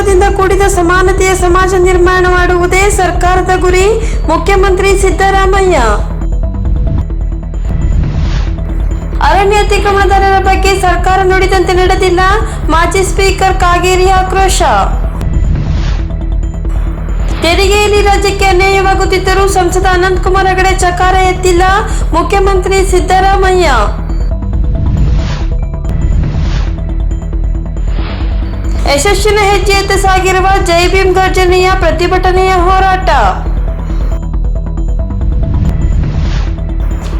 ಭ್ರಾತೃತ್ವದಿಂದ ಕೂಡಿದ ಸಮಾನತೆಯ ಸಮಾಜ ನಿರ್ಮಾಣ ಮಾಡುವುದೇ ಸರ್ಕಾರದ ಗುರಿ. ಮುಖ್ಯಮಂತ್ರಿ ಸಿದ್ದರಾಮಯ್ಯ. ಅರಣ್ಯ ಅತಿಕ್ರಮಣದಾರರ ಬಗ್ಗೆ ಸರ್ಕಾರ ನುಡಿದಂತೆ ನಡೆದಿಲ್ಲ. ಮಾಜಿ ಸ್ಪೀಕರ್ ಕಾಗೇರಿ ಆಕ್ರೋಶ. ತೆರಿಗೆಯಲ್ಲಿ ರಾಜ್ಯಕ್ಕೆ ಅನ್ಯಾಯವಾಗುತ್ತಿದ್ದರೂ ಸಂಸದ ಅನಂತಕುಮಾರ್ ಹೆಗಡೆ ಚಕಾರ ಎತ್ತಿಲ್ಲ. ಮುಖ್ಯಮಂತ್ರಿ ಸಿದ್ದರಾಮಯ್ಯ. ಯಶಸ್ಸಿನ ಹೆಜ್ಜೆಯತ್ತ ಸಾಗಿರುವ ಜೈ ಭೀಮ್ ಗರ್ಜನೆಯ ಪ್ರತಿಭಟನೆಯ ಹೋರಾಟ.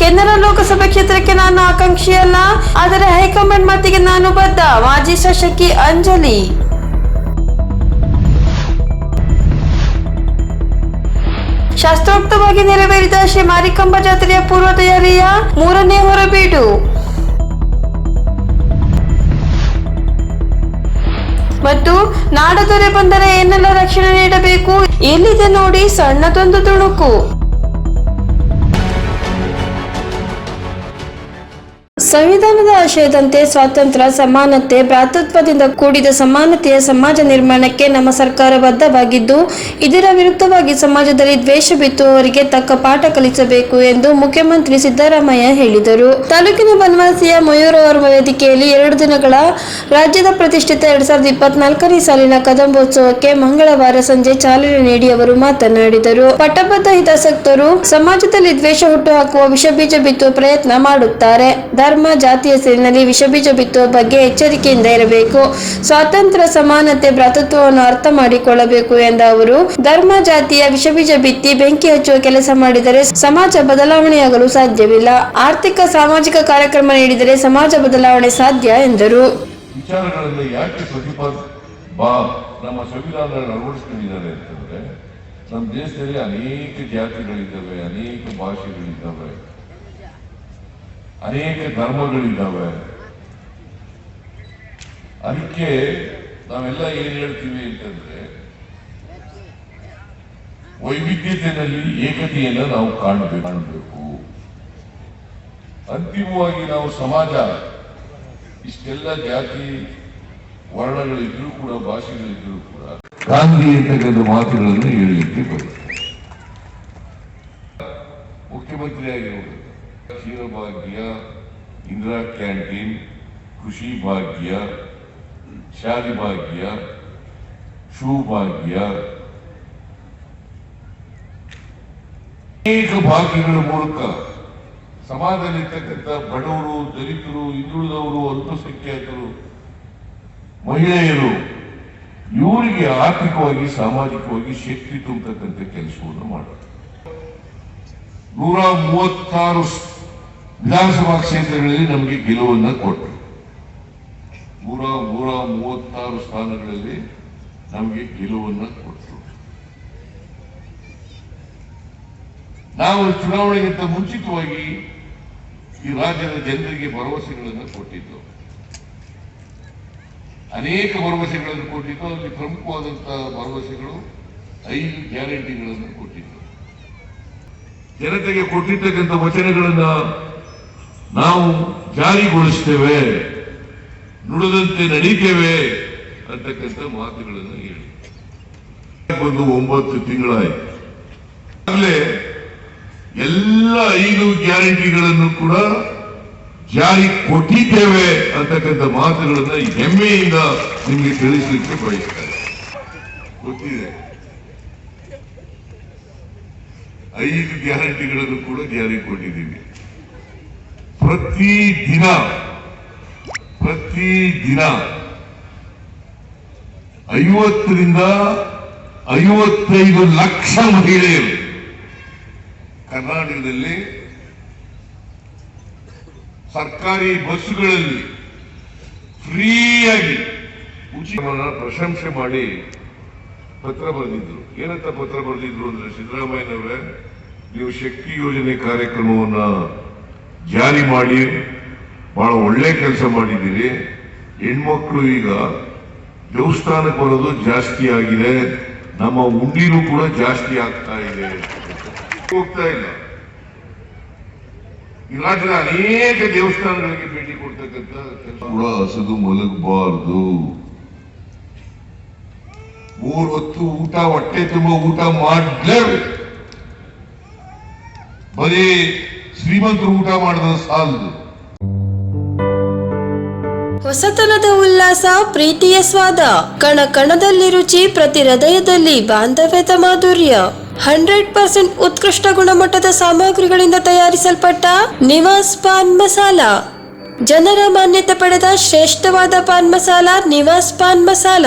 ಕೆನರಾ ಲೋಕಸಭೆ ಕ್ಷೇತ್ರಕ್ಕೆ ನಾನು ಆಕಾಂಕ್ಷಿಯಲ್ಲ, ಆದರೆ ಹೈಕಮಾಂಡ್ ಮಾತಿಗೆ ನಾನು ಬದ್ಧ, ಮಾಜಿ ಶಾಸಕಿ ಅಂಜಲಿ. ಶಾಸ್ತ್ರೋಕ್ತವಾಗಿ ನೆರವೇರಿದ ಶ್ರೀ ಮಾರಿಕಂಬ ಜಾತ್ರೆಯ ಪೂರ್ವ ತಯಾರಿಯ ಮೂರನೇ ಹೊರಬೀಡು. ಮತ್ತು ನಾಡದೊರೆ ಬಂದರೆ ಏನೆಲ್ಲ ರಕ್ಷಣೆ ನೀಡಬೇಕು? ಎಲ್ಲಿದೆ ನೋಡಿ ಸಣ್ಣದೊಂದು ತುಣುಕು. ಸಂವಿಧಾನದ ಆಶಯದಂತೆ ಸ್ವಾತಂತ್ರ್ಯ, ಸಮಾನತೆ, ಭ್ರಾತೃತ್ವದಿಂದ ಕೂಡಿದ ಸಮಾನತೆಯ ಸಮಾಜ ನಿರ್ಮಾಣಕ್ಕೆ ನಮ್ಮ ಸರ್ಕಾರ ಬದ್ಧವಾಗಿದ್ದು, ಇದರ ವಿರುದ್ಧವಾಗಿ ಸಮಾಜದಲ್ಲಿ ದ್ವೇಷ ಬಿತ್ತುವವರಿಗೆ ತಕ್ಕ ಪಾಠ ಕಲಿಸಬೇಕು ಎಂದು ಮುಖ್ಯಮಂತ್ರಿ ಸಿದ್ದರಾಮಯ್ಯ ಹೇಳಿದರು. ತಾಲೂಕಿನ ಬನವಾಸಿಯ ಮಯೂರವರ್ಮ ವೇದಿಕೆಯಲ್ಲಿ ಎರಡು ದಿನಗಳ ರಾಜ್ಯದ ಪ್ರತಿಷ್ಠಿತ ಎರಡ್ ಸಾವಿರದ ಇಪ್ಪತ್ನಾಲ್ಕನೇ ಸಾಲಿನ ಕದಂಬೋತ್ಸವಕ್ಕೆ ಮಂಗಳವಾರ ಸಂಜೆ ಚಾಲನೆ ನೀಡಿ ಅವರು ಮಾತನಾಡಿದರು. ಪಟ್ಟಬದ್ಧ ಹಿತಾಸಕ್ತರು ಸಮಾಜದಲ್ಲಿ ದ್ವೇಷ ಹುಟ್ಟುಹಾಕುವ ವಿಷಬೀಜ ಬಿತ್ತುವ ಪ್ರಯತ್ನ ಮಾಡುತ್ತಾರೆ. ಧರ್ಮ ಜಾತಿಯ ಹೆಸರಿನಲ್ಲಿ ವಿಷಬೀಜ ಬಿತ್ತುವ ಬಗ್ಗೆ ಎಚ್ಚರಿಕೆಯಿಂದ ಇರಬೇಕು. ಸ್ವಾತಂತ್ರ್ಯ, ಸಮಾನತೆ, ಭ್ರಾತೃತ್ವವನ್ನು ಅರ್ಥ ಮಾಡಿಕೊಳ್ಳಬೇಕು ಎಂದ ಅವರು, ಧರ್ಮ, ಜಾತಿಯ ವಿಷಬೀಜ ಬಿತ್ತಿ ಬೆಂಕಿ ಹಚ್ಚುವ ಕೆಲಸ ಮಾಡಿದರೆ ಸಮಾಜ ಬದಲಾವಣೆಯಾಗಲು ಸಾಧ್ಯವಿಲ್ಲ. ಆರ್ಥಿಕ, ಸಾಮಾಜಿಕ ಕಾರ್ಯಕ್ರಮ ನೀಡಿದರೆ ಸಮಾಜ ಬದಲಾವಣೆ ಸಾಧ್ಯ ಎಂದರು. ನಮ್ಮ ಸಂವಿಧಾನ ಅಳವಡಿಸ್ಕೊಂಡಿದ್ದಾರೆ ಅಂತಂದ್ರೆ, ನಮ್ಮ ದೇಶದಲ್ಲಿ ಅನೇಕ ಜಾತಿಗಳಿದ್ದಾವೆ, ಅನೇಕ ಭಾಷೆಗಳಿದ್ದಾವೆ. ಅನೇಕ ಧರ್ಮಗಳಿದ್ದಾವೆ. ಅದಕ್ಕೆ ನಾವೆಲ್ಲ ಏನ್ ಹೇಳ್ತೀವಿ ಅಂತಂದ್ರೆ, ವೈವಿಧ್ಯತೆಯಲ್ಲಿ ಏಕತೆಯನ್ನು ನಾವು ಕಾಣಬೇಕು. ಅಂತಿಮವಾಗಿ ನಾವು ಸಮಾಜ, ಇಷ್ಟೆಲ್ಲ ಜಾತಿ ವರ್ಣಗಳಿದ್ರೂ ಕೂಡ, ಭಾಷೆಗಳಿದ್ರೂ ಕೂಡ ಗಾಂಧಿ ಅಂತಕ್ಕಂಥ ಮಾತುಗಳನ್ನು ಹೇಳಲಿಕ್ಕೆ ಬರುತ್ತೆ ಮುಖ್ಯಮಂತ್ರಿಯಾಗಿರುವುದು ಕ್ಷೀರಭಾಗ್ಯ ಇಂದಿರಾ ಕ್ಯಾಂಟೀನ್, ಕೃಷಿ ಭಾಗ್ಯ, ಶಾಲಿ ಭಾಗ್ಯ, ಶೂ ಭಾಗ್ಯ. ಅನೇಕ ಭಾಗ್ಯಗಳ ಮೂಲಕ ಸಮಾಜದಲ್ಲಿರ್ತಕ್ಕಂಥ ಬಡವರು, ದಲಿತರು, ಹಿಂದುಳಿದವರು, ಅಲ್ಪಸಂಖ್ಯಾತರು, ಮಹಿಳೆಯರು, ಇವರಿಗೆ ಆರ್ಥಿಕವಾಗಿ, ಸಾಮಾಜಿಕವಾಗಿ ಶಕ್ತಿ ತುಂಬತಕ್ಕಂಥ ಕೆಲಸವನ್ನು ಮಾಡೋದು. ನೂರ ಮೂವತ್ತಾರು ವಿಧಾನಸಭಾ ಕ್ಷೇತ್ರಗಳಲ್ಲಿ ನಮಗೆ ಗೆಲುವನ್ನ ಕೊಟ್ಟರು ನೂರ ನೂರ ಮೂವತ್ತಾರು ಸ್ಥಾನಗಳಲ್ಲಿ ನಮಗೆ ಗೆಲುವನ್ನ ಕೊಟ್ಟರು ನಾವು ಚುನಾವಣೆಗಿಂತ ಮುಂಚಿತವಾಗಿ ಈ ರಾಜ್ಯದ ಜನರಿಗೆ ಭರವಸೆಗಳನ್ನು ಕೊಟ್ಟಿದ್ದು. ಅನೇಕ ಭರವಸೆಗಳನ್ನು ಕೊಟ್ಟಿದ್ದು. ಅಲ್ಲಿ ಪ್ರಮುಖವಾದಂತಹ ಭರವಸೆಗಳು ಐದು ಗ್ಯಾರಂಟಿಗಳನ್ನು ಕೊಟ್ಟಿದ್ದು. ಜನತೆಗೆ ಕೊಟ್ಟಿರ್ತಕ್ಕಂಥ ವಚನಗಳನ್ನ ನಾವು ಜಾರಿಗೊಳಿಸ್ತೇವೆ, ನುಡಿದಂತೆ ನಡೀತೇವೆ ಅಂತಕ್ಕಂಥ ಮಾತುಗಳನ್ನು ಹೇಳಿ. ಬಂದು ಒಂಬತ್ತು ತಿಂಗಳಾಯಿತು. ಆಗಲೇ ಎಲ್ಲ ಐದು ಗ್ಯಾರಂಟಿಗಳನ್ನು ಕೂಡ ಜಾರಿ ಕೊಟ್ಟಿದ್ದೇವೆ ಅಂತಕ್ಕಂಥ ಮಾತುಗಳನ್ನು ಹೆಮ್ಮೆಯಿಂದ ನಿಮಗೆ ತಿಳಿಸಲಿಕ್ಕೆ ಬಯಸ್ತಾರೆ ಗೊತ್ತಿದೆ. ಐದು ಗ್ಯಾರಂಟಿಗಳನ್ನು ಕೂಡ ಜಾರಿ ಕೊಟ್ಟಿದ್ದೀವಿ. ಪ್ರತಿ ದಿನ ಪ್ರತಿ ದಿನ ಐವತ್ತರಿಂದ ಐವತ್ತೈದು ಲಕ್ಷ ಮಹಿಳೆಯರು ಕರ್ನಾಟಕದಲ್ಲಿ ಸರ್ಕಾರಿ ಬಸ್ಸುಗಳಲ್ಲಿ ಫ್ರೀಯಾಗಿ ಉಚಿತವನ್ನ ಪ್ರಶಂಸೆ ಮಾಡಿ ಪತ್ರ ಬರೆದಿದ್ರು. ಏನಂತ ಪತ್ರ ಬರೆದಿದ್ರು ಅಂದ್ರೆ ಸಿದ್ದರಾಮಯ್ಯನವರೇ, ನೀವು ಶಕ್ತಿ ಯೋಜನೆ ಕಾರ್ಯಕ್ರಮವನ್ನ ಜಾರಿ ಮಾಡಿ, ಬಹಳ ಒಳ್ಳೆ ಕೆಲಸ ಮಾಡಿದ್ದೀರಿ. ಹೆಣ್ಮಕ್ಳು ಈಗ ದೇವಸ್ಥಾನಕ್ಕೆ ಬರೋದು ಜಾಸ್ತಿ ಆಗಿದೆ. ನಮ್ಮ ಉಂಡಿನೂ ಕೂಡ ಜಾಸ್ತಿ ಆಗ್ತಾ ಇದೆ. ಹೋಗ್ತಾ ಇಲ್ಲ. ಈ ಅನೇಕ ದೇವಸ್ಥಾನಗಳಿಗೆ ಭೇಟಿ ಕೊಡ್ತಕ್ಕಂಥ ಕೂಡ ಹಸದು ಮಲಗಬಾರ್ದು. ಮೂರ್ ಹೊತ್ತು ಊಟ, ಹೊಟ್ಟೆ ತುಂಬ ಊಟ ಮಾಡಲೇಬೇಕು. ಬರೀ ಶ್ರೀಮಂತರು ಊಟ ಮಾಡಿದ ಸಾಲದು. ಹೊಸತನದ ಉಲ್ಲಾಸ, ಪ್ರೀತಿಯ ಸ್ವಾದ, ಕಣ ಕಣದಲ್ಲಿ ರುಚಿ, ಪ್ರತಿ ಹೃದಯದಲ್ಲಿ ಬಾಂಧವ್ಯದ ಮಾಧುರ್ಯ. ಹಂಡ್ರೆಡ್ ಪರ್ಸೆಂಟ್ ಉತ್ಕೃಷ್ಟ ಗುಣಮಟ್ಟದ ಸಾಮಗ್ರಿಗಳಿಂದ ತಯಾರಿಸಲ್ಪಟ್ಟ ನಿವಾಸ್ ಪಾನ್ ಮಸಾಲ. ಜನರ ಮಾನ್ಯತೆ ಪಡೆದ ಶ್ರೇಷ್ಠವಾದ ಪಾನ್ ಮಸಾಲ ನಿವಾಸ್ ಪಾನ್ ಮಸಾಲ.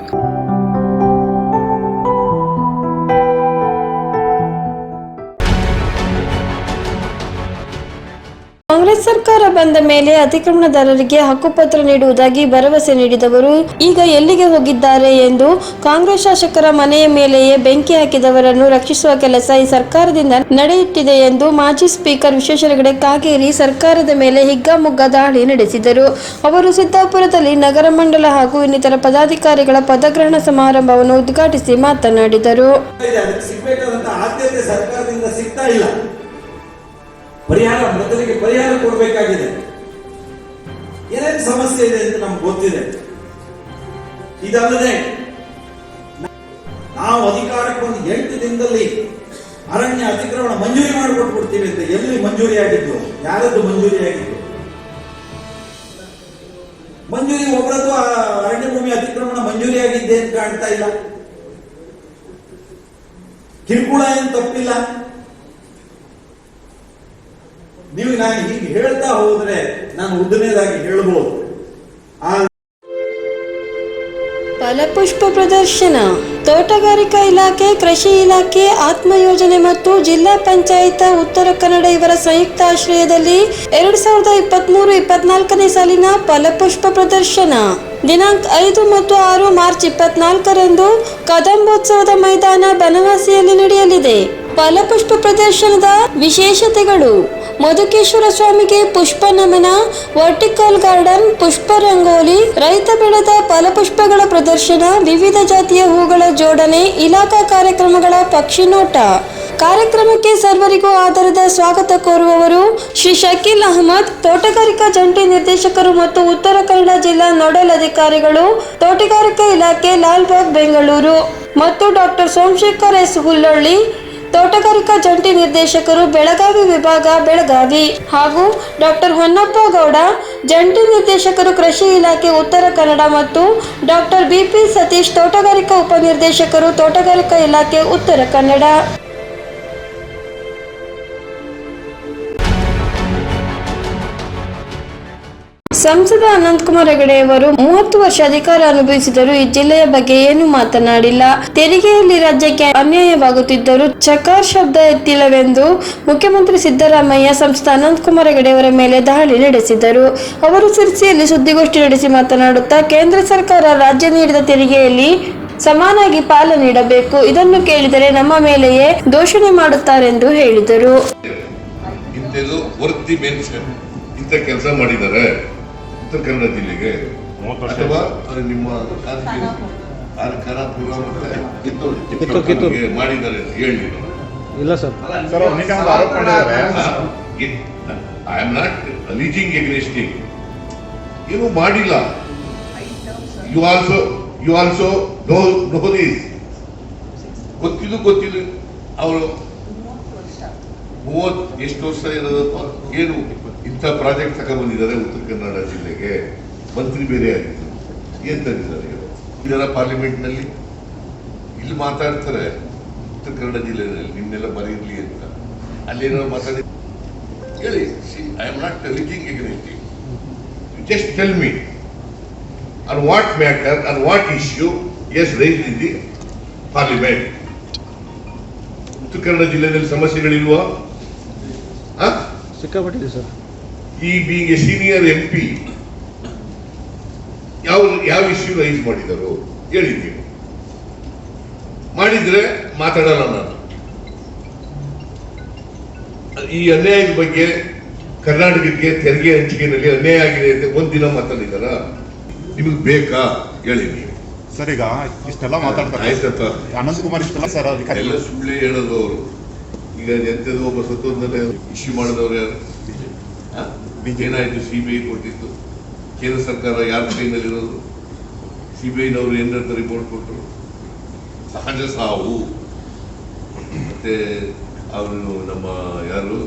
ಬಂದ ಮೇಲೆ ಅತಿಕ್ರಮಣದಾರರಿಗೆ ಹಕ್ಕುಪತ್ರ ನೀಡುವುದಾಗಿ ಭರವಸೆ ನೀಡಿದವರು ಈಗ ಎಲ್ಲಿಗೆ ಹೋಗಿದ್ದಾರೆ ಎಂದು ಕಾಂಗ್ರೆಸ್ ಶಾಸಕರ ಮನೆಯ ಮೇಲೆಯೇ ಬೆಂಕಿ ಹಾಕಿದವರನ್ನು ರಕ್ಷಿಸುವ ಕೆಲಸ ಈ ಸರ್ಕಾರದಿಂದ ನಡೆಯುತ್ತಿದೆ ಎಂದು ಮಾಜಿ ಸ್ಪೀಕರ್ ವಿಶ್ವೇಶ್ವರ ಕಾಗೇರಿ ಸರ್ಕಾರದ ಮೇಲೆ ಹಿಗ್ಗಾಮುಗ್ಗಾ ದಾಳಿ ನಡೆಸಿದರು. ಅವರು ಸಿದ್ದಾಪುರದಲ್ಲಿ ನಗರ ಮಂಡಲ ಹಾಗೂ ಇನ್ನಿತರ ಪದಾಧಿಕಾರಿಗಳ ಪದಗ್ರಹಣ ಸಮಾರಂಭವನ್ನು ಉದ್ಘಾಟಿಸಿ ಮಾತನಾಡಿದರು. ಸಿಗ್ತಾ ಇಲ್ಲ. ಪರಿಹಾರ ಮೊದಲಿಗೆ ಪರಿಹಾರ ಕೊಡಬೇಕಾಗಿದೆ. ಏನೇನು ಸಮಸ್ಯೆ ಇದೆ ಅಂತ ನಮ್ಗೆ ಗೊತ್ತಿದೆ. ಇದಲ್ಲದೆ, ನಾವು ಅಧಿಕಾರಕ್ಕೆ ಒಂದು ಎಂಟು ದಿನದಲ್ಲಿ ಅರಣ್ಯ ಅತಿಕ್ರಮಣ ಮಂಜೂರಿ ಮಾಡಿಕೊಟ್ಬಿಡ್ತೀವಿ ಅಂತ ಎಲ್ಲಿ ಮಂಜೂರಿ ಆಗಿದ್ದು ಯಾರದ್ದು ಮಂಜೂರಿ ಆಗಿದ್ದು ಮಂಜೂರಿ ಒಬ್ಬರದ್ದು ಅರಣ್ಯ ಭೂಮಿ ಅತಿಕ್ರಮಣ ಮಂಜೂರಿ ಆಗಿದ್ದೆ ಅಂತ ಕಾಣ್ತಾ ಇಲ್ಲ. ಕಿರುಕುಳ ಏನು ತಪ್ಪಿಲ್ಲ. ನಾನು ಹೀಗೆ ಹೇಳ್ತಾ ಹೋದ್ರೆ ನಾನು ಉದ್ದನೇದಾಗಿ ಹೇಳ್ಬೋದು ಆ ಫಲಪುಷ್ಪ ಪ್ರದರ್ಶನ. ತೋಟಗಾರಿಕಾ ಇಲಾಖೆ, ಕೃಷಿ ಇಲಾಖೆ ಆತ್ಮ ಯೋಜನೆ ಮತ್ತು ಜಿಲ್ಲಾ ಪಂಚಾಯತ, ಉತ್ತರ ಕನ್ನಡ ಇವರ ಸಂಯುಕ್ತ ಆಶ್ರಯದಲ್ಲಿ ಎರಡ್ ಸಾವಿರದ ಇಪ್ಪತ್ಮೂರು ಇಪ್ಪತ್ನಾಲ್ಕನೇ ಸಾಲಿನ ಫಲಪುಷ್ಪ ಪ್ರದರ್ಶನ. ದಿನಾಂಕ ಐದು ಮತ್ತು ಆರು ಮಾರ್ಚ್ ಇಪ್ಪತ್ನಾಲ್ಕರಂದು ಕದಂಬೋತ್ಸವದ ಮೈದಾನ ಬನವಾಸಿಯಲ್ಲಿ ನಡೆಯಲಿದೆ. ಫಲಪುಷ್ಪ ಪ್ರದರ್ಶನದ ವಿಶೇಷತೆಗಳು. ಮಧುಕೇಶ್ವರ ಸ್ವಾಮಿಗೆ ಪುಷ್ಪ ನಮನ ವರ್ಟಿಕಲ್ ಗಾರ್ಡನ್ ಪುಷ್ಪ ರಂಗೋಲಿ ರೈತ ಬೆಳೆದ ಫಲಪುಷ್ಪಗಳ ಪ್ರದರ್ಶನ, ವಿವಿಧ ಜಾತಿಯ ಹೂಗಳ ಜೋಡಣೆ, ಇಲಾಖಾ ಕಾರ್ಯಕ್ರಮಗಳ ಪಕ್ಷಿ ನೋಟ ಕಾರ್ಯಕ್ರಮಕ್ಕೆ ಸರ್ವರಿಗೂ ಆಧಾರದ ಸ್ವಾಗತ ಕೋರುವವರು ಶ್ರೀ ಶಕೀಲ್ ಅಹಮದ್, ತೋಟಗಾರಿಕಾ ಜಂಟಿ ನಿರ್ದೇಶಕರು ಮತ್ತು ಉತ್ತರ ಕನ್ನಡ ಜಿಲ್ಲಾ ನೋಡಲ್ ಅಧಿಕಾರಿಗಳು, ತೋಟಗಾರಿಕಾ ಇಲಾಖೆ ಲಾಲ್ಬಾಗ್ ಬೆಂಗಳೂರು. ಮತ್ತು ಡಾಕ್ಟರ್ ಸೋಮಶೇಖರ್ ಎಸ್ ಹುಲ್ಲಳ್ಳಿ ತೋಟಗಾರಿಕಾ ಜಂಟಿ ನಿರ್ದೇಶಕರು ಬೆಳಗಾವಿ ವಿಭಾಗ ಬೆಳಗಾವಿ ಹಾಗೂ ಡಾಕ್ಟರ್ ಹೊನ್ನಪ್ಪ ಗೌಡ, ಜಂಟಿ ನಿರ್ದೇಶಕರು ಕೃಷಿ ಇಲಾಖೆ ಉತ್ತರ ಕನ್ನಡ ಮತ್ತು ಡಾಕ್ಟರ್ ಬಿಪಿ ಸತೀಶ್ ತೋಟಗಾರಿಕಾ ಉಪನಿರ್ದೇಶಕರು ತೋಟಗಾರಿಕಾ ಇಲಾಖೆ ಉತ್ತರ ಕನ್ನಡ. ಸಂಸದ ಅನಂತಕುಮಾರ್ ಹೆಗಡೆಯವರು ಮೂವತ್ತು ವರ್ಷ ಅಧಿಕಾರ ಅನುಭವಿಸಿದರು ಈ ಜಿಲ್ಲೆಯ ಬಗ್ಗೆ ಏನು ಮಾತನಾಡಿಲ್ಲ. ತೆರಿಗೆಯಲ್ಲಿ ರಾಜ್ಯಕ್ಕೆ ಅನ್ಯಾಯವಾಗುತ್ತಿದ್ದರೂ ಚಕಾರ್ ಶಬ್ದ ಎತ್ತಿಲ್ಲವೆಂದು ಮುಖ್ಯಮಂತ್ರಿ ಸಿದ್ದರಾಮಯ್ಯ ಸಂಸದ ಅನಂತಕುಮಾರ್ ಹೆಗಡೆಯವರ ಮೇಲೆ ದಾಳಿ ನಡೆಸಿದರು. ಅವರು ಸಿರ್ಸಿಯಲ್ಲಿ ಸುದ್ದಿಗೋಷ್ಠಿ ನಡೆಸಿ ಮಾತನಾಡುತ್ತಾ, ಕೇಂದ್ರ ಸರ್ಕಾರ ರಾಜ್ಯ ನೀಡಿದ ತೆರಿಗೆಯಲ್ಲಿ ಸಮಾನಾಗಿ ಪಾಲ ನೀಡಬೇಕು. ಇದನ್ನು ಕೇಳಿದರೆ ನಮ್ಮ ಮೇಲೆಯೇ ದೋಷಣೆ ಮಾಡುತ್ತಾರೆಂದು ಹೇಳಿದರು. ಇಂಥ ಕೆಲಸ ಮಾಡಿದ್ದಾರೆ. ಉತ್ತರ ಕನ್ನಡ ಜಿಲ್ಲೆಗೆ ಅಥವಾ ನಿಮ್ಮ ಖಾನಾಪುರ ಮತ್ತೆ. ಮಾಡಿದ್ದಾರೆ ಅಂತ ಹೇಳಿ. ಇಲ್ಲ ಸರ್. ಸರ್ ಅವ್ರು ಆರೋಪ ಮಾಡಿದ್ದಾರೆ. I am not alleging against ಏನು ಮಾಡಿಲ್ಲ. You also you also know know these ಗೊತ್ತಿದ್ದು ಗೊತ್ತಿಲ್ಲ ಅವರು ಮೂವತ್ತು ಎಷ್ಟು ವರ್ಷ ಇರೋದಪ್ಪ? ಏನು? ಇಂಥ ಪ್ರಾಜೆಕ್ಟ್ ತಗೊಂಡ್ಬಂದಿದ್ದಾರೆ ಉತ್ತರ ಕನ್ನಡ ಜಿಲ್ಲೆಗೆ. ಮಂತ್ರಿ ಬೇರೆ ಆಗಿತ್ತು ಏನ್ ತಂದಿದ್ದಾರೆ? ಇದರ ಪಾರ್ಲಿಮೆಂಟ್ನಲ್ಲಿ? ಇಲ್ಲಿ ಮಾತಾಡ್ತಾರೆ ಉತ್ತರ ಕನ್ನಡ ಜಿಲ್ಲೆಯಲ್ಲಿ ನಿಮ್ನೆಲ್ಲ ಬರೀರ್ಲಿ ಅಂತ. ಅಲ್ಲೇನೋ ಮಾತಾಡಿ ಹೇಳಿ, see I am not liking against just tell me on what matter on what issue is rise in the parliament Uttara Kannada ಜಿಲ್ಲೆಯಲ್ಲಿ ಸಮಸ್ಯೆಗಳಿಲ್ವಾ? ಸಿಕ್ಕಾಪಟ್ಟಿದೆ ಸರ್. ಈ being a senior M P ಯಾವ ಯಾವ ಇಶ್ಯೂ ರೈಸ್ ಮಾಡಿದರು? ಹೇಳಿ ನೀವು. ಮಾಡಿದ್ರೆ ಮಾತಾಡಲ್ಲ ನಾನು. ಈ ಅನ್ಯಾಯದ ಬಗ್ಗೆ ಕರ್ನಾಟಕಕ್ಕೆ ತೆರಿಗೆ ಹಂಚಿಕೆಯಲ್ಲಿ ಅನ್ಯಾಯ ಆಗಿದೆ ಅಂತ ಒಂದಿನ ಮಾತಾಡಿದಾರ ನಿಮಗೆ ಬೇಕಾ? ಹೇಳಿ ನೀವು. ಸರ್ ಈಗ ಇಷ್ಟೆಲ್ಲ ಮಾತಾಡ್ತಾರೆ ಆಯ್ತಪ್ಪ. ಅನಂತ್ ಕುಮಾರ್ ಇಷ್ಟೆಲ್ಲ ಸರ್ ಅದಕ್ಕೆ ಎಲ್ಲ ಸುಳ್ಳೆ ಹೇಳೋದು ಅವರು ಈಗ ಎಂಥದ್ದು ಒಬ್ಬ ಸತ್ತು ಇಶ್ಯೂ ಮಾಡಿದವ್ರು ಯಾರು? ಏನಾಯ್ತು ಸಿ ಬಿ ಐ ಕೊಟ್ಟಿತ್ತು. ಕೇಂದ್ರ ಸರ್ಕಾರ ಯಾರ ಕೈನಲ್ಲಿರೋದು ಸಿ ಬಿ ಐನವರು ಏನಂತ ರಿಪೋರ್ಟ್ ಕೊಟ್ಟರು. ಸಹಜ ಸಾವು. ಮತ್ತೆ ಅವರು ನಮ್ಮ ಯಾರು?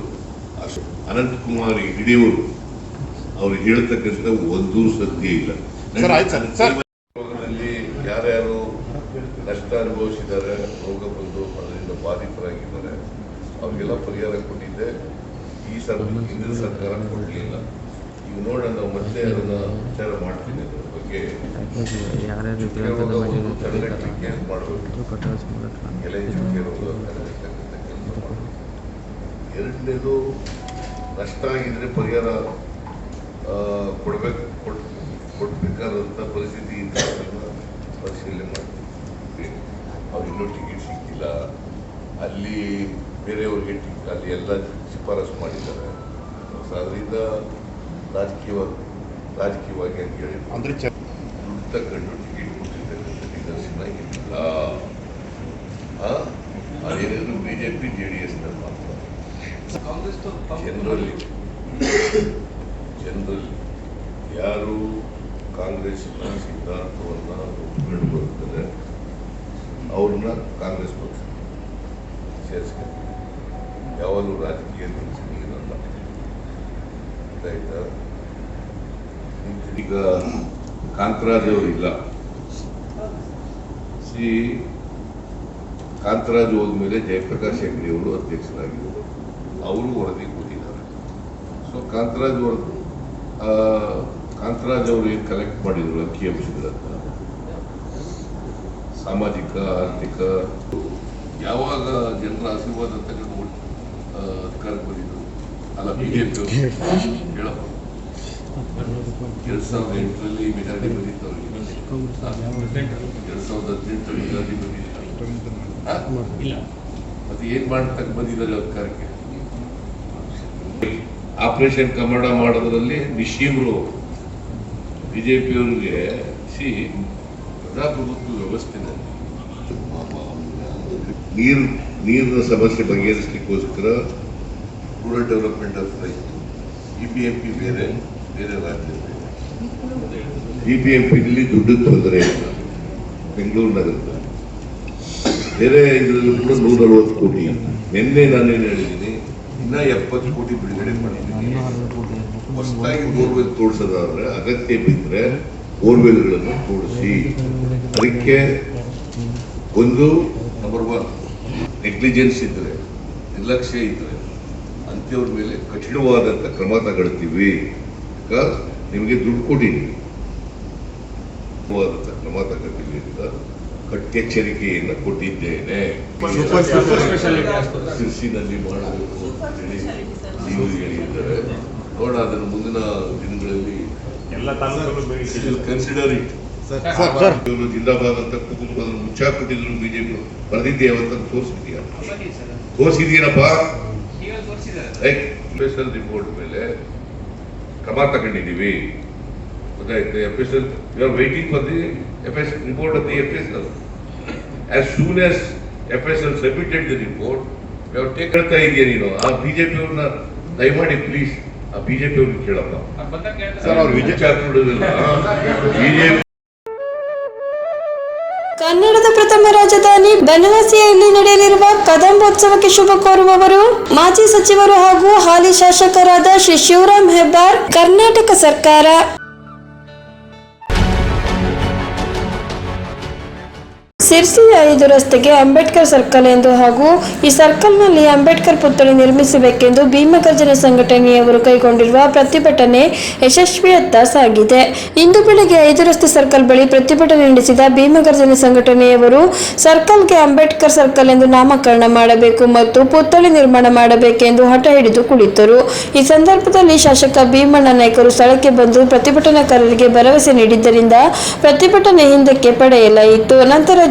ಅನಂತಕುಮಾರ್ ಅನಂತ್ ಕುಮಾರ್ ಹಿಡಿಯವರು ಅವ್ರು ಹೇಳ್ತಕ್ಕಂಥ ಒಂದು ಸತ್ಯ ಇಲ್ಲ ಸರ್, ಆಯ್ತು ಸರ್. ಸರ್. ರೋಗದಲ್ಲಿ ಯಾರ್ಯಾರು ನಷ್ಟ ಅನುಭವಿಸಿದ್ದಾರೆ ರೋಗ ಬಂದು ಅದರಿಂದ ಬಾಧಿತರಾಗಿದ್ದಾರೆ ಅವ್ರಿಗೆಲ್ಲ ಪರಿಹಾರ ಕೊಟ್ಟಿದ್ದೆ ಹಿಂದಿನ ಸರ್ಕಾರ ಕೊಡಲಿಲ್ಲ. ಈಗ ನೋಡೋಣ ನಾವು ಮತ್ತೆ ಅದನ್ನ ವಿಚಾರ ಮಾಡ್ತೀನಿ ಅದ್ರ ಬಗ್ಗೆ. ತಡೆಗಟ್ಟಲಿಕ್ಕೆ ಏನ್ ಮಾಡಬೇಕು. ಎಲೆ ರೋಗ ತಡೆಗಟ್ಟತಕ್ಕಂಥ ಕೆಲಸ ಮಾಡಬೇಕು. ಎರಡನೇದು ನಷ್ಟ ಆಗಿದ್ರೆ ಪರಿಹಾರ ಕೊಡಬೇಕು ಕೊಡ್ ಕೊಡ್ಬೇಕಾದಂಥ ಪರಿಸ್ಥಿತಿ ಇದೆ ಅದನ್ನ ಪರಿಶೀಲನೆ ಮಾಡ್ತೀವಿ ಅವ್ರು ಇನ್ನೂ ಟಿಕೆಟ್ ಸಿಕ್ಕಿಲ್ಲ. ಅಲ್ಲಿ ಬೇರೆಯವ್ರಿಗೆ ಟಿಕೆಟ್ ಅಲ್ಲಿ ಎಲ್ಲ ಶಿಫಾರಸು ಮಾಡಿದ್ದಾರೆ. ಸೊ ಅದರಿಂದ ರಾಜಕೀಯವಾಗಿ ರಾಜಕೀಯವಾಗಿ ಅಂತ ಹೇಳಿ ಅಂದ್ರೆ ದುಡ್ಡು ತಗೊಂಡು ಟಿಕೆಟ್ ಕೊಟ್ಟಿರ್ತಕ್ಕಂಥ ನಿದರ್ಶನ ಇಲ್ಲ B J P J D S ಮಾತ್ರ. ಜನರಲ್ಲಿ ಜನರಲ್ಲಿ ಯಾರು ಕಾಂಗ್ರೆಸ್ನ ಸಿದ್ಧಾಂತವನ್ನು ಒಪ್ಪಿಕೊಂಡು ಬರ್ತಾರೆ ಅವ್ರನ್ನ ಕಾಂಗ್ರೆಸ್ ಪಕ್ಷ ಸೇರಿಸ್ಕೊಂಡು ಯಾವಾಗಲೂ ರಾಜಕೀಯ ನೀರಲ್ಲ ಆಯ್ತಾ? ಈಗ ಕಾಂತರಾಜ್ ಇಲ್ಲ. ಸಿ ಕಾಂತರಾಜ್ ಹೋದ್ಮೇಲೆ ಜಯಪ್ರಕಾಶ್ ಹೆಗ್ಡೆ ಅವರು ಅಧ್ಯಕ್ಷರಾಗಿದ್ದರು ಅವರು ವರದಿ ಕೊಟ್ಟಿದ್ದಾರೆ. ಸೊ ಕಾಂತರಾಜ್ ಅವರು ಕಾಂತರಾಜ್ ಅವರು ಏನು ಕಲೆಕ್ಟ್ ಮಾಡಿದ್ರು ಅಂಕಿಅಂಶಗಳನ್ನ ಸಾಮಾಜಿಕ, ಆರ್ಥಿಕ, ಯಾವಾಗ ಜನರ ಆಶೀರ್ವಾದ ತಗೊಂಡು ಅಧಿಕಾರಕ್ಕೆ ಬಂದಿದ್ರು ಅಲ್ಲ ಬಿಜೆಪಿ ಹೇಳಪ್ಪ ಎರಡ್ ಸಾವಿರದ ಎಂಟರಲ್ಲಿ ಮೆಜಾರಿಟಿ ಬಂದಿತ್ತು ಅವರಿಗೆ. ಎರಡ್ ಸಾವಿರದ ಹದಿನೆಂಟರಲ್ಲಿ ಮೆಜಾರಿಟಿ ಆ? ಮತ್ತೆ ಏನ್ ಮಾಡ್ತಕ್ಕ ಬಂದಿದ್ದಾರೆ ಅಧಿಕಾರಕ್ಕೆ? ಆಪರೇಷನ್ ಕಮಾಂಡ ಮಾಡೋದ್ರಲ್ಲಿ ನಿಶೀಮ್ರು ಬಿಜೆಪಿಯವರಿಗೆ ಸಿ ಪ್ರಜಾಪ್ರಭುತ್ವ ವ್ಯವಸ್ಥೆನಲ್ಲಿ. ನೀರು ನೀರಿನ ಸಮಸ್ಯೆ ಬಗೆಹರಿಸಲಿಕ್ಕೋಸ್ಕರ rural development of right E P M P ಬೇರೆ ಬೇರೆ ರಾಜ್ಯ ಇ ಪಿ ಎಂ ಪಿಲಿ ದುಡ್ಡು ತೊಂದರೆ ಇಲ್ಲ. ಬೆಂಗಳೂರು ನಗರದ. ಬೇರೆ ಇದರಲ್ಲಿ ಕೂಡ ನೂರ ನಲವತ್ತು ಕೋಟಿ ನಿನ್ನೆ ನಾನೇನು ಹೇಳಿದ್ದೀನಿ ಇನ್ನ ಎಪ್ಪತ್ತು ಕೋಟಿ ಬಿಡುಗಡೆ ಮಾಡಿದ್ದೀನಿ. ಹೊಸದಾಗಿ ಬೋರ್ವೆಲ್ ತೋಡಿಸೋದಾದ್ರೆ ಅಗತ್ಯ ಬಿದ್ದರೆ ಬೋರ್ವೆಲ್ಗಳನ್ನು ತೋರಿಸಿ. ಅದಕ್ಕೆ ಒಂದು ನಂಬರ್ ಒನ್ ನೆಗ್ಲಿಜೆನ್ಸ್ ಇದ್ರೆ ನಿರ್ಲಕ್ಷ್ಯ ಇದ್ರೆ ಅಂಥವ್ರ ಮೇಲೆ ಕಠಿಣವಾದಂಥ ಕ್ರಮ ತಗೊಳ್ತೀವಿ. ಬಿಕಾಸ್ ನಿಮಗೆ ದುಡ್ಡು ಕೊಟ್ಟಿದ್ದೀವಿ ಕ್ರಮ ತಗೊಳ್ತೀವಿ ಅಂತ ಕಟ್ಟೆಚ್ಚರಿಕೆಯನ್ನು ಕೊಟ್ಟಿದ್ದೇನೆ. ಶಿರ್ಸಿನಲ್ಲಿ ಮಾಡಬೇಕು ಅಂತೇಳಿ ನೀವು ಹೇಳಿದ್ದಾರೆ. ನೋಡ ಅದನ್ನು ಮುಂದಿನ ದಿನಗಳಲ್ಲಿ ಕನ್ಸಿಡರ್ ಇಟ್ ಜಿಂದಾಬಾದ್ ಅಂತ ಕೂತ್ಕೊಂಡು ಅದನ್ನು ಮುಚ್ಚಾಕ್ಬಿಟ್ಟಿದ್ರು ಬಿಜೆಪಿ ಬರೆದಿದ್ದೆ ಯಾವತ್ತ ತೋರಿಸಿದ್ಯಾ ತೋರಿಸಿದೀನಪ್ಪ ಸ್ಪೆಷಲ್ ರಿಪೋರ್ಟ್ ಮೇಲೆ ಕ್ರಮ ತಗೊಂಡಿದ್ದೀವಿ. ಗೊತ್ತಾಯ್ತು F S L you are waiting for the F S report of the F S L as soon as F S L submitted the report ಯಾವ ಟೇಕ್ ಹೇಳ್ತಾ ಇದೆಯಾ ನೀನು? ಆ ಬಿಜೆಪಿ ಅವ್ರನ್ನ ದಯಮಾಡಿ ಪ್ಲೀಸ್ ಆ ಬಿಜೆಪಿ ಅವ್ರಿಗೆ ಕೇಳಪ್ಪ ಸರ್, ಅವ್ರು ವಿಜಯ- ಬಿಜೆಪಿ ಕನ್ನಡದ ಪ್ರಥಮ ರಾಜಧಾನಿ ಬನವಾಸಿಯಲ್ಲಿ ನಡೆಯಲಿರುವ ಕದಂಬೋತ್ಸವಕ್ಕೆ ಶುಭ ಕೋರುವವರು ಮಾಜಿ ಸಚಿವರು ಹಾಗೂ ಹಾಲಿ ಶಾಸಕರಾದ ಶ್ರೀ ಶಿವರಾಮ್ ಹೆಬ್ಬಾರ್, ಕರ್ನಾಟಕ ಸರ್ಕಾರ. ಸಿರ್ಸಿಯ ಐದು ರಸ್ತೆಗೆ ಅಂಬೇಡ್ಕರ್ ಸರ್ಕಲ್ ಎಂದು ಹಾಗೂ ಈ ಸರ್ಕಲ್ನಲ್ಲಿ ಅಂಬೇಡ್ಕರ್ ಪುತ್ಥಳಿ ನಿರ್ಮಿಸಬೇಕೆಂದು ಭೀಮಗರ್ಜನ ಸಂಘಟನೆಯವರು ಕೈಗೊಂಡಿರುವ ಪ್ರತಿಭಟನೆ ಯಶಸ್ವಿಯತ್ತ ಸಾಗಿದೆ. ಇಂದು ಬೆಳಗ್ಗೆ ಐದು ರಸ್ತೆ ಸರ್ಕಲ್ ಬಳಿ ಪ್ರತಿಭಟನೆ ನಡೆಸಿದ ಭೀಮಗರ್ಜನ ಸಂಘಟನೆಯವರು ಸರ್ಕಲ್ಗೆ ಅಂಬೇಡ್ಕರ್ ಸರ್ಕಲ್ ಎಂದು ನಾಮಕರಣ ಮಾಡಬೇಕು ಮತ್ತು ಪುತ್ಥಳಿ ನಿರ್ಮಾಣ ಮಾಡಬೇಕೆಂದು ಹಠ ಹಿಡಿದು ಕುಳಿತರು. ಈ ಸಂದರ್ಭದಲ್ಲಿ ಶಾಸಕ ಭೀಮಣ್ಣ ನಾಯ್ಕರು ಸ್ಥಳಕ್ಕೆ ಬಂದು ಪ್ರತಿಭಟನಾಕಾರರಿಗೆ ಭರವಸೆ ನೀಡಿದ್ದರಿಂದ ಪ್ರತಿಭಟನೆ ಹಿಂದಕ್ಕೆ ಪಡೆಯಲಾಯಿತು. ನಂತರ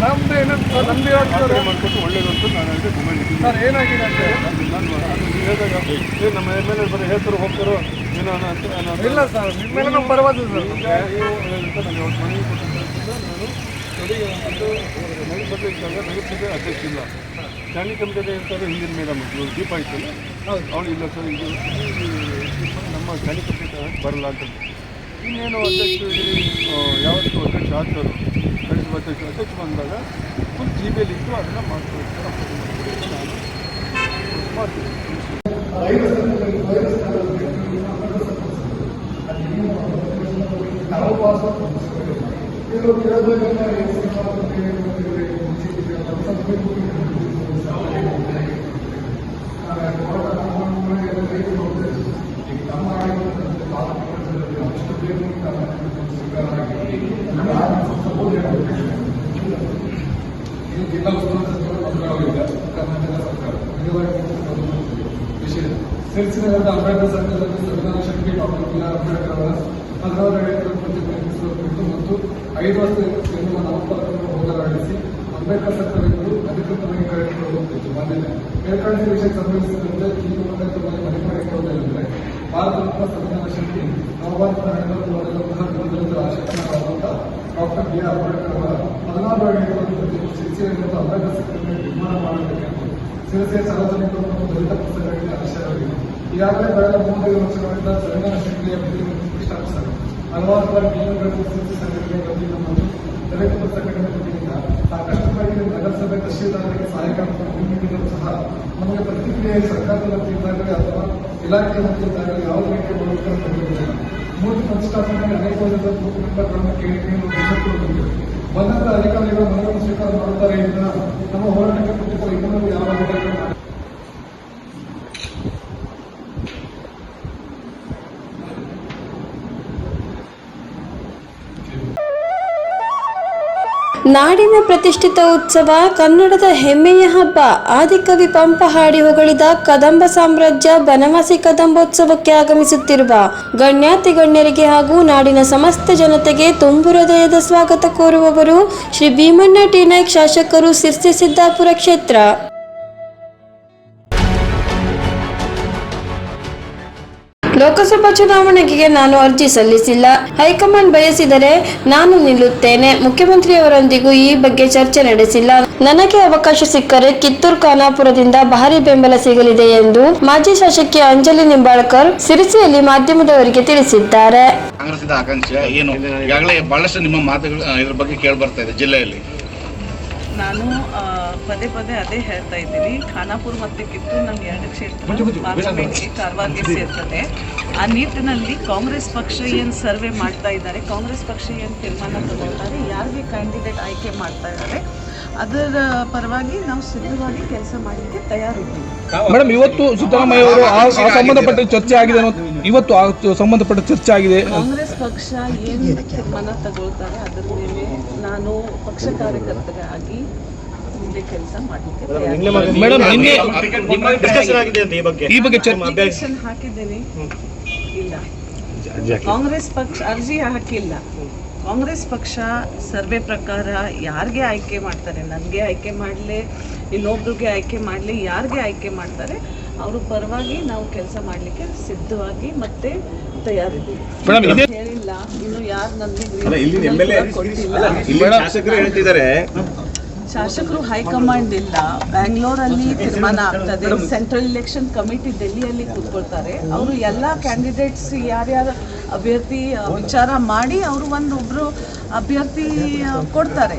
ನಮ್ದು ಏನಂತ ನಮ್ದು ಹೇಳ್ತಾರೆ ಮಾಡ್ಕೊಟ್ಟು ಒಳ್ಳೇದು ಅಂತ ನಾನು ಹೇಳಿದೆ ಸರ್ ಏನಾಗಿದೆ ಅಂತ ನಾನು ಹೇಳಿದಾಗ ಏ ನಮ್ಮ ಎಂ ಎಲ್ ಎ ಬರೀ ಹೇಳ್ತಾರೆ ಹೋಗ್ತಾರೋ ಏನೋ ಅಂತ ನಾನು- ಇಲ್ಲ ಸರ್ ನಿಮ್ಮ ಮೇಲೆ ಪರವಾಗಿಲ್ಲ ಸರ್. ಈಗ ನೀವು ಅಂತ ನಾನು ಇವತ್ತು ಮನವಿ ನಾನು ಒಂದು ಸಭೆ ಇದ್ದಾಗ ನಗರಸಭೆ ಅಧ್ಯಕ್ಷ ಇಲ್ಲ ಸ್ಟ್ಯಾಂಡಿಂಗ್ ಕಮಿಟಿ ಇರ್ತಾರೆ ಹಿಂದಿನ ಮೇಡಮ್ ದೀಪ ಇತ್ತಲ್ಲ ಅವಳು ಇಲ್ಲ ಸರ್ ಇದು ನಮ್ಮ ಸ್ಟ್ಯಾಂಡಿಂಗ್ ಕಮಿಟಿ ಬರಲ್ಲ ಅಂತ. ಇನ್ನೇನು ಅಧ್ಯಕ್ಷರು ಯಾವತ್ತು ಅಧ್ಯಕ್ಷ ಆಗ್ತಾರೋ ನಗರಸಭೆ ಅಧ್ಯಕ್ಷ ಅಧ್ಯಕ್ಷ ಬಂದಾಗ ಫುಲ್ ಜಿ ಬಿಯಲ್ಲಿ ಇದ್ದು ಅದನ್ನು ಮಾಡ್ಕೊಳ್ತಾರೆ ನಾನು ಮಾಡ್ತೀನಿ ಸಿರಿಸಿನಗರದ ಅಂಬೇಡ್ಕರ್ ಸರ್ಕಾರ ಸಂವಿಧಾನ ಶಿಲ್ಪಿ ಡಾಕ್ಟರ್ ಬಿ ಆರ್ ಅಂಬೇಡ್ಕರ್ ಅವರ ಹದಿನಾರು ಪ್ರತಿಮೆಯನ್ನು ಕುರಿತು ಮತ್ತು ಐದು ವರ್ಷ ಎನ್ನುವ ನಾಮಫಲಕವನ್ನು ಹೋಗಲಾಡಿಸಿ ಅಂಬೇಡ್ಕರ್ ಅಧಿಕೃತವಾಗಿ ಕರೆದುಕೊಳ್ಳುತ್ತಿತ್ತು ಮಾನ್ಯತೆ ಮೇಲ್ಕಾಣಿಕೆ ವಿಷಯಕ್ಕೆ ಸಂಬಂಧಿಸಿದಂತೆ ಈ ಮೂಲಕವಾಗಿ ಮನೆ ಭಾರತ ರತ್ನ ಸಂವಿಧಾನ ಶಿಲ್ಪಿ ನವಭಾರತ ನಾಡಿನಲ್ಲಿ ಮಾಡಿದಂತಹ ಗೊಂದಲದ ಆಶಕ್ತರಾದಂತಹ ಡಾಕ್ಟರ್ ಬಿ ಆರ್ ಅಂಬೇಡ್ಕರ್ ಅವರ ಹದಿನಾರು ಅಡಿಗಳನ್ನು ಶಿಕ್ಷೆಯನ್ನು ಅಂಬೇಡ್ಕರ್ ಸರ್ಕಲ್ನಲ್ಲಿ ನಿರ್ಮಾಣ ಮಾಡಬೇಕೆಂದು ಶಿರಸೆ ಸಾರ್ವಜನಿಕರು ಮತ್ತು ದಲಿತ ಪುಸ್ತಕಗಳಿಗೆ ಆಶಯವಾಗಿದೆ ಈಗಾಗಲೇ ಕಳೆದ ಮೂವತ್ತೈದು ವರ್ಷಗಳಿಂದ ಸಂವಿಧಾನ ಶಿಲ್ಪಿಯ ಪ್ರತಿಷ್ಠಾಪಿಸಿದ್ದಾರೆ ಹಲವಾರು ಬಾರಿ ನಿಯಮಗಳನ್ನು ಸೃಷ್ಟಿ ಸಂಘಟನೆ ಪುಸ್ತಕಗಳ ವತಿಯಿಂದ ಸಾಕಷ್ಟು ನಗರಸಭೆ ತಹಶೀಲ್ದಾರರಿಗೆ ಸಹಾಯಕ ನೀಡಿದರೂ ಸಹ ನಮಗೆ ಪ್ರತಿಕ್ರಿಯೆ ಸರ್ಕಾರದ ವತಿಯಿಂದಾಗಲಿ ಅಥವಾ ಇಲಾಖೆಯ ವತಿಯಿಂದಾಗಲಿ ಯಾವುದೇ ರೀತಿಯ ಮೂರು ಪಡೆಯುವುದಿಲ್ಲ ಮೂರ್ತಿ ಪ್ರತಿಷ್ಠಾಪನೆಗೆ ಅನೇಕ ವಿಧದ ಕುಟುಂಬಗಳನ್ನು ಕೇಳಿ ಕೇಳಲು ವಿಷಯಗಳು ಬಂದಿವೆ ಬಂದಂತ ಅಧಿಕಾರಿಗಳು ಮನವನ್ನು ಸ್ವೀಕಾರ ಮಾಡುತ್ತಾರೆ ಇಲ್ಲ ನಮ್ಮ ಹೋರಾಟಕ್ಕೆ ಕುಟುಂಬ ಇನ್ನೊಂದು ಯಾವ ನಾಡಿನ ಪ್ರತಿಷ್ಠಿತ ಉತ್ಸವ, ಕನ್ನಡದ ಹೆಮ್ಮೆಯ ಹಬ್ಬ ಆದಿಕವಿ ಪಂಪ ಹಾಡಿ ಹೊಗಳಿದ ಕದಂಬ ಸಾಮ್ರಾಜ್ಯ ಬನವಾಸಿ ಕದಂಬೋತ್ಸವಕ್ಕೆ ಆಗಮಿಸುತ್ತಿರುವ ಗಣ್ಯಾತಿ ಗಣ್ಯರಿಗೆ ಹಾಗೂ ನಾಡಿನ ಸಮಸ್ತ ಜನತೆಗೆ ತುಂಬು ಹೃದಯದ ಸ್ವಾಗತ ಕೋರುವವರು ಶ್ರೀ ಭೀಮಣ್ಣ ಟಿ ನಾಯ್ಕ್ ಶಾಸಕರು ಸಿರ್ಸಿ ಸಿದ್ದಾಪುರ ಕ್ಷೇತ್ರ. ಲೋಕಸಭಾ ಚುನಾವಣೆಗೆ ನಾನು ಅರ್ಜಿ ಸಲ್ಲಿಸಿಲ್ಲ. ಹೈಕಮಾಂಡ್ ಬಯಸಿದರೆ ನಾನು ನಿಲ್ಲುತ್ತೇನೆ. ಮುಖ್ಯಮಂತ್ರಿಯವರೊಂದಿಗೂ ಈ ಬಗ್ಗೆ ಚರ್ಚೆ ನಡೆಸಿಲ್ಲ. ನನಗೆ ಅವಕಾಶ ಸಿಕ್ಕರೆ ಕಿತ್ತೂರು ಖಾನಾಪುರದಿಂದ ಭಾರಿ ಬೆಂಬಲ ಸಿಗಲಿದೆ ಎಂದು ಮಾಜಿ ಶಾಸಕಿ ಅಂಜಲಿ ನಿಂಬಾಳ್ಕರ್ ಸಿರಿಸಿಯಲ್ಲಿ ಮಾಧ್ಯಮದವರಿಗೆ ತಿಳಿಸಿದ್ದಾರೆ. ಕಾಂಗ್ರೆಸ್ ಆಕಾಂಕ್ಷೆ ಏನು? ಈಗಾಗಲೇ ಬಹಳಷ್ಟು ನಿಮ್ಮ ಮಾತುಗಳು ಇದ್ರ ಬಗ್ಗೆ ಕೇಳಿ ಬರ್ತಾ ಇದೆ ಜಿಲ್ಲೆಯಲ್ಲಿ. ನಾನು ಪದೇ ಪದೇ ಅದೇ ಹೇಳ್ತಾ ಇದ್ದೀನಿ. ಖಾನಾಪುರ ಮತ್ತು ಕಿತ್ತೂರು ನಮ್ಮ ಎರಡು ಕ್ಷೇತ್ರ ಪಾರ್ಲಿಮೆಂಟ್ಗೆ ಕಾರವಾರ್ಗೆ ಸೇರ್ತದೆ. ಆ ನಿಟ್ಟಿನಲ್ಲಿ ಕಾಂಗ್ರೆಸ್ ಪಕ್ಷ ಏನು ಸರ್ವೆ ಮಾಡ್ತಾ ಇದ್ದಾರೆ ಕಾಂಗ್ರೆಸ್ ಪಕ್ಷ ಏನು ತೀರ್ಮಾನ ತಗೊಳ್ತಾರೆ ಯಾರಿಗೆ ಕ್ಯಾಂಡಿಡೇಟ್ ಆಯ್ಕೆ ಮಾಡ್ತಾ ಇದ್ದಾರೆ ಅದರ ಪರವಾಗಿ ನಾವು ಸಿದ್ಧವಾಗಿ ಕೆಲಸ ಮಾಡಲಿಕ್ಕೆ ತಯಾರಿದ್ದೀವಿ. ಮೇಡಮ್ ಇವತ್ತು ಸಿದ್ದರಾಮಯ್ಯ ಅವರು ಸಂಬಂಧಪಟ್ಟ ಚರ್ಚೆ ಆಗಿದೆ ಇವತ್ತು ಆ ಸಂಬಂಧಪಟ್ಟ ಚರ್ಚೆ ಆಗಿದೆ. ಕಾಂಗ್ರೆಸ್ ಪಕ್ಷ ಏನು ತೀರ್ಮಾನ ತಗೊಳ್ತಾರೆ ಅದರ ಮೇಲೆ ನಾನು ಪಕ್ಷ ಕಾರ್ಯಕರ್ತರಾಗಿ ಮುಂದೆ ಕೆಲಸ ಮಾಡಲಿಕ್ಕೆ ಹಾಕಿದ್ದೇನೆ. ಇಲ್ಲ. ಕಾಂಗ್ರೆಸ್ ಪಕ್ಷ ಅರ್ಜಿ ಹಾಕಿಲ್ಲ. ಕಾಂಗ್ರೆಸ್ ಪಕ್ಷ ಸರ್ವೆ ಪ್ರಕಾರ ಯಾರಿಗೆ ಆಯ್ಕೆ ಮಾಡ್ತಾರೆ? ನನಗೆ ಆಯ್ಕೆ ಮಾಡಲಿ ಇನ್ನೊಬ್ರಿಗೆ ಆಯ್ಕೆ ಮಾಡಲಿ ಯಾರಿಗೆ ಆಯ್ಕೆ ಮಾಡ್ತಾರೆ? ಅವ್ರ ಪರವಾಗಿ ನಾವು ಕೆಲಸ ಮಾಡಲಿಕ್ಕೆ ಸಿದ್ಧವಾಗಿ ಮತ್ತೆ ತಯಾರಿದ್ದೀವಿ ಹೇಳಿಲ್ಲ ಇನ್ನು ಯಾರು ಕೊಟ್ಟಿಲ್ಲ. ಶಾಸಕರು ಹೇಳ್ತಿದ್ದಾರೆ ಶಾಸಕರು ಹೈಕಮಾಂಡ್ ಇಲ್ಲ. ಬ್ಯಾಂಗ್ಳೂರಲ್ಲಿ ತೀರ್ಮಾನ ಆಗ್ತದೆ. ಸೆಂಟ್ರಲ್ ಇಲೆಕ್ಷನ್ ಕಮಿಟಿ ಡೆಲ್ಲಿಯಲ್ಲಿ ಕೂತ್ಕೊಳ್ತಾರೆ. ಅವರು ಎಲ್ಲ ಕ್ಯಾಂಡಿಡೇಟ್ಸ್ ಯಾರ್ಯಾರ ಅಭ್ಯರ್ಥಿ ವಿಚಾರ ಮಾಡಿ ಅವರು ಒಂದೊಬ್ರು ಅಭ್ಯರ್ಥಿ ಕೊಡ್ತಾರೆ.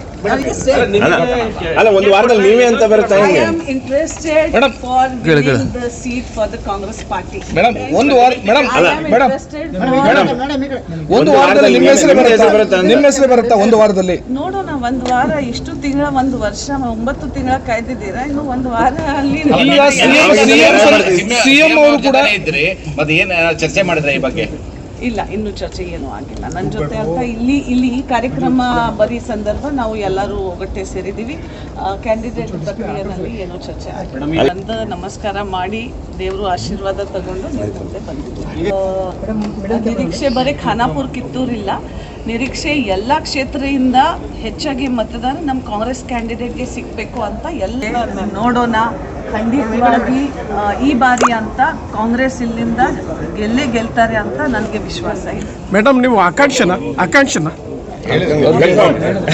ಅಲ್ಲ ಒಂದು ವಾರದಲ್ಲಿ ನೀವೇ ಅಂತ ಬರುತ್ತೆ I am interested for the seat for the Congress party ಒಂದು ವಾರ ಒಂದು ವಾರದಲ್ಲಿ ನಿಮ್ಮ ಹೆಸರೇ ಬರುತ್ತಾ? ನಿಮ್ಮ ಹೆಸರೇ ಬರುತ್ತಾ ಒಂದು ವಾರದಲ್ಲಿ? ನೋಡೋಣ ಒಂದು ವಾರ ಇಷ್ಟು ತಿಂಗಳ ಒಂದು ವರ್ಷ ಒಂಬತ್ತು ತಿಂಗಳ ಕಾಯ್ದಿದ್ದೀರಾ? ಇನ್ನು ಒಂದು ವಾರ ಅಲ್ಲಿ ಸಿಎಂ ಸಿಎಂ ಸಿಎಂ ಅವರು ಕೂಡ ಇದ್ರಿ ಮತ್ತೆ ಏನ್ ಚರ್ಚೆ ಮಾಡಿದ್ರೆ ಈ ಬಗ್ಗೆ? ಇಲ್ಲ ಇನ್ನು ಚರ್ಚೆ ಏನೂ ಆಗಿಲ್ಲ. ನನ್ನ ಜೊತೆ ಅಂತ ಇಲ್ಲಿ ಇಲ್ಲಿ ಈ ಕಾರ್ಯಕ್ರಮ ಬರೀ ಸಂದರ್ಭ ನಾವು ಎಲ್ಲರೂ ಒಗಟ್ಟೆ ಸೇರಿದ್ದೀವಿ. ಕ್ಯಾಂಡಿಡೇಟ್ ಪ್ರಕ್ರಿಯೆನಲ್ಲಿ ಏನು ಚರ್ಚೆ ಆಗಿಲ್ಲ. ಬಂದು ನಮಸ್ಕಾರ ಮಾಡಿ ದೇವರು ಆಶೀರ್ವಾದ ತಗೊಂಡು ನಿಮ್ಮ ಮುಂದೆ ಬಂದಿದ್ದೀವಿ ನಿರೀಕ್ಷೆ ಬರೀ ಖಾನಾಪುರ್ ಕಿತ್ತೂರಿಲ್ಲ. ನಿರೀಕ್ಷೆ ಎಲ್ಲ ಕ್ಷೇತ್ರದಿಂದ ಹೆಚ್ಚಾಗಿ ಮತದಾನ ನಮ್ಮ ಕಾಂಗ್ರೆಸ್ ಕ್ಯಾಂಡಿಡೇಟ್ಗೆ ಸಿಗಬೇಕು ಅಂತ ಎಲ್ಲ ನೋಡೋಣ. ಖಂಡಿತವಾಗಿ ಈ ಬಾರಿ ಅಂತ ಕಾಂಗ್ರೆಸ್ ಇಲ್ಲಿಂದ ಗೆಲ್ಲೇ ಗೆಲ್ತಾರೆ ಅಂತ ನನಗೆ ವಿಶ್ವಾಸ ಇದೆ. ಮೇಡಮ್ ನೀವು ಆಕಾಂಕ್ಷನ? ಆಕಾಂಕ್ಷನ? ಡ್ಯಾಮಿನ ದೊಡ್ಡಮನೆ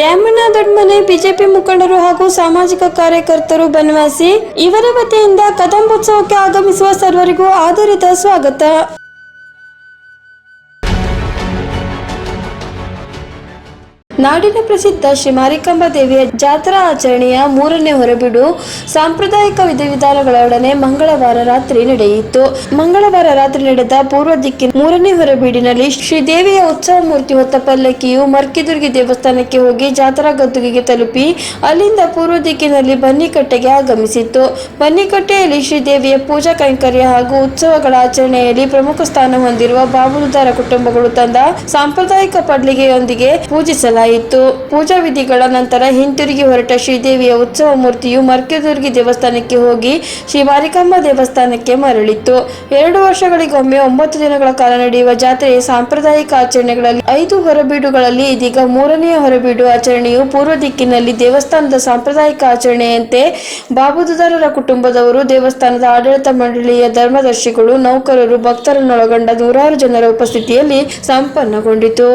ದ್ಯಾಮಣ್ಣ ದೊಡ್ಮನೆ ಬಿಜೆಪಿ ಮುಖಂಡರು ಹಾಗೂ ಸಾಮಾಜಿಕ ಕಾರ್ಯಕರ್ತರು ಬನವಾಸಿ ಇವರ ವತಿಯಿಂದ ಕದಂಬೋತ್ಸವಕ್ಕೆ ಆಗಮಿಸುವ ಸರ್ವರಿಗೂ ಆಧಾರಿತ ಸ್ವಾಗತ. ನಾಡಿನ ಪ್ರಸಿದ್ಧ ಶ್ರೀ ಮಾರಿಕಾಂಬಾ ದೇವಿಯ ಜಾತ್ರಾ ಆಚರಣೆಯ ಮೂರನೇ ಹೊರಬಿಡು ಸಾಂಪ್ರದಾಯಿಕ ವಿಧಿವಿಧಾನಗಳೊಡನೆ ಮಂಗಳವಾರ ರಾತ್ರಿ ನಡೆಯಿತು. ಮಂಗಳವಾರ ರಾತ್ರಿ ನಡೆದ ಪೂರ್ವ ದಿಕ್ಕಿನ ಮೂರನೇ ಹೊರಬೀಡಿನಲ್ಲಿ ಶ್ರೀದೇವಿಯ ಉತ್ಸವ ಮೂರ್ತಿ ಹೊತ್ತ ಪಲ್ಲಕ್ಕಿಯು ಮರ್ಕಿದುರ್ಗಿ ದೇವಸ್ಥಾನಕ್ಕೆ ಹೋಗಿ ಜಾತ್ರಾ ಗದ್ದುಗೆಗೆ ತಲುಪಿ ಅಲ್ಲಿಂದ ಪೂರ್ವ ದಿಕ್ಕಿನಲ್ಲಿ ಬನ್ನಿಕಟ್ಟೆಗೆ ಆಗಮಿಸಿತ್ತು ಬನ್ನಿಕಟ್ಟೆಯಲ್ಲಿ ಶ್ರೀದೇವಿಯ ಪೂಜಾ ಕೈಂಕರ್ಯ ಹಾಗೂ ಉತ್ಸವಗಳ ಆಚರಣೆಯಲ್ಲಿ ಪ್ರಮುಖ ಸ್ಥಾನ ಹೊಂದಿರುವ ಬಾಬುಲುದಾರ ಕುಟುಂಬಗಳು ತಂದ ಸಾಂಪ್ರದಾಯಿಕ ಪಡ್ಲಿಗೆಯೊಂದಿಗೆ ಪೂಜಿಸಲಾಯಿತು. ಪೂಜಾ ವಿಧಿಗಳ ನಂತರ ಹಿಂತಿರುಗಿ ಹೊರಟ ಶ್ರೀದೇವಿಯ ಉತ್ಸವ ಮೂರ್ತಿಯು ಮರ್ಕೆದುರ್ಗಿ ದೇವಸ್ಥಾನಕ್ಕೆ ಹೋಗಿ ಶ್ರೀ ಮಾರಿಕಾಂಬ ದೇವಸ್ಥಾನಕ್ಕೆ ಮರಳಿತು. ಎರಡು ವರ್ಷಗಳಿಗೊಮ್ಮೆ ಒಂಬತ್ತು ದಿನಗಳ ಕಾಲ ನಡೆಯುವ ಜಾತ್ರೆಯ ಸಾಂಪ್ರದಾಯಿಕ ಆಚರಣೆಗಳಲ್ಲಿ ಐದು ಹೊರಬೀಡುಗಳಲ್ಲಿ ಇದೀಗ ಮೂರನೆಯ ಹೊರಬೀಡು ಆಚರಣೆಯು ಪೂರ್ವ ದಿಕ್ಕಿನಲ್ಲಿ ದೇವಸ್ಥಾನದ ಸಾಂಪ್ರದಾಯಿಕ ಆಚರಣೆಯಂತೆ ಬಾಬುದುದಾರರ ಕುಟುಂಬದವರು ದೇವಸ್ಥಾನದ ಆಡಳಿತ ಮಂಡಳಿಯ ಧರ್ಮದರ್ಶಿಗಳು, ನೌಕರರು, ಭಕ್ತರನ್ನೊಳಗೊಂಡ ನೂರಾರು ಜನರ ಉಪಸ್ಥಿತಿಯಲ್ಲಿ ಸಂಪನ್ನಗೊಂಡಿತು.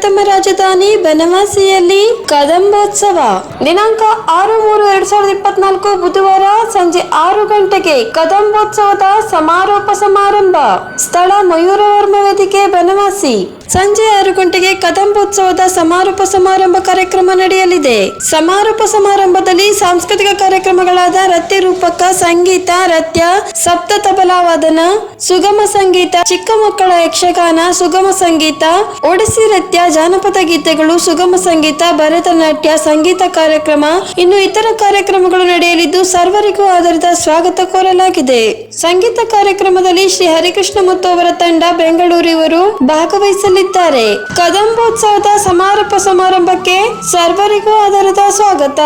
ಪ್ರಥಮ ರಾಜಧಾನಿ ಬನವಾಸಿಯಲ್ಲಿ ಕದಂಬೋತ್ಸವ. ದಿನಾಂಕ ಆರು ಮೂರು ಎರಡ್ ಸಾವಿರದ ಇಪ್ಪತ್ನಾಲ್ಕು ಬುಧವಾರ ಸಂಜೆ ಆರು ಗಂಟೆಗೆ ಕದಂಬೋತ್ಸವದ ಸಮಾರೋಪ ಸಮಾರಂಭ. ಸ್ಥಳ ಮಯೂರವರ್ಮ ವೇದಿಕೆ, ಬನವಾಸಿ. ಸಂಜೆ ಆರು ಗಂಟೆಗೆ ಕದಂಬೋತ್ಸವದ ಸಮಾರೋಪ ಸಮಾರಂಭ ಕಾರ್ಯಕ್ರಮ ನಡೆಯಲಿದೆ. ಸಮಾರೋಪ ಸಮಾರಂಭದಲ್ಲಿ ಸಾಂಸ್ಕೃತಿಕ ಕಾರ್ಯಕ್ರಮಗಳಾದ ರತ್ಯ ರೂಪಕ, ಸಂಗೀತ, ರತ್ಯ, ಸಪ್ತ ತಬಲಾ ವಾದನ ಸುಗಮ ಸಂಗೀತ, ಚಿಕ್ಕ ಮಕ್ಕಳ ಯಕ್ಷಗಾನ, ಸುಗಮ ಸಂಗೀತ ಒಡಿಸಿ ನೃತ್ಯ, ಜಾನಪದ ಗೀತೆಗಳು, ಸುಗಮ ಸಂಗೀತ, ಭರತನಾಟ್ಯ, ಸಂಗೀತ ಕಾರ್ಯಕ್ರಮ, ಇನ್ನು ಇತರ ಕಾರ್ಯಕ್ರಮಗಳು ನಡೆಯಲಿದ್ದು ಸರ್ವರಿಗೂ ಆಧಾರಿತ ಸ್ವಾಗತ ಕೋರಲಾಗಿದೆ. ಸಂಗೀತ ಕಾರ್ಯಕ್ರಮದಲ್ಲಿ ಶ್ರೀ ಹರಿಕೃಷ್ಣ ಮತ್ತು ಅವರ ತಂಡ ಬೆಂಗಳೂರಿವರು ಭಾಗವಹಿಸಲಿದ್ದಾರೆ. ಕದಂಬೋತ್ಸವದ ಸಮಾರೋಪ ಸಮಾರಂಭಕ್ಕೆ ಸರ್ವರಿಗೂ ಆಧಾರಿತ ಸ್ವಾಗತ.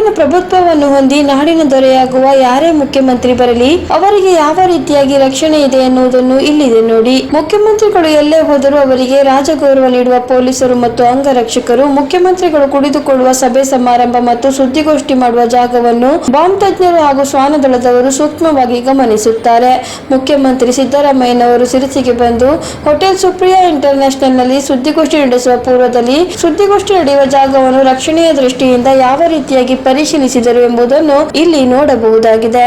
ನಾಡಿನ ಪ್ರಭುತ್ವವನ್ನು ಹೊಂದಿ ನಾಡಿನ ದೊರೆಯಾಗುವ ಯಾರೇ ಮುಖ್ಯಮಂತ್ರಿ ಬರಲಿ, ಅವರಿಗೆ ಯಾವ ರೀತಿಯಾಗಿ ರಕ್ಷಣೆ ಇದೆ ಎನ್ನುವುದನ್ನು ಇಲ್ಲಿದೆ ನೋಡಿ. ಮುಖ್ಯಮಂತ್ರಿಗಳು ಎಲ್ಲೇ ಹೋದರೂ ಅವರಿಗೆ ರಾಜಗೌರವ ನೀಡುವ ಪೊಲೀಸರು ಮತ್ತು ಅಂಗರಕ್ಷಕರು, ಮುಖ್ಯಮಂತ್ರಿಗಳು ಕುಳಿತುಕೊಳ್ಳುವ ಸಭೆ ಸಮಾರಂಭ ಮತ್ತು ಸುದ್ದಿಗೋಷ್ಠಿ ಮಾಡುವ ಜಾಗವನ್ನು ಬಾಂಬ್ ತಜ್ಞರು ಹಾಗೂ ಶ್ವಾನದಳದವರು ಸೂಕ್ಷ್ಮವಾಗಿ ಗಮನಿಸುತ್ತಾರೆ. ಮುಖ್ಯಮಂತ್ರಿ ಸಿದ್ದರಾಮಯ್ಯನವರು ಸಿರಿಸಿಗೆ ಬಂದು, ಹೋಟೆಲ್ ಸುಪ್ರಿಯಾ ಇಂಟರ್ನ್ಯಾಷನಲ್ನಲ್ಲಿ ಸುದ್ದಿಗೋಷ್ಠಿ ನಡೆಸುವ ಪೂರ್ವದಲ್ಲಿ ಸುದ್ದಿಗೋಷ್ಠಿ ನಡೆಯುವ ಜಾಗವನ್ನು ರಕ್ಷಣೆಯ ದೃಷ್ಟಿಯಿಂದ ಯಾವ ರೀತಿಯಾಗಿ ಪರಿಶೀಲಿಸಿದರು ಎಂಬುದನ್ನು ಇಲ್ಲಿ ನೋಡಬಹುದಾಗಿದೆ.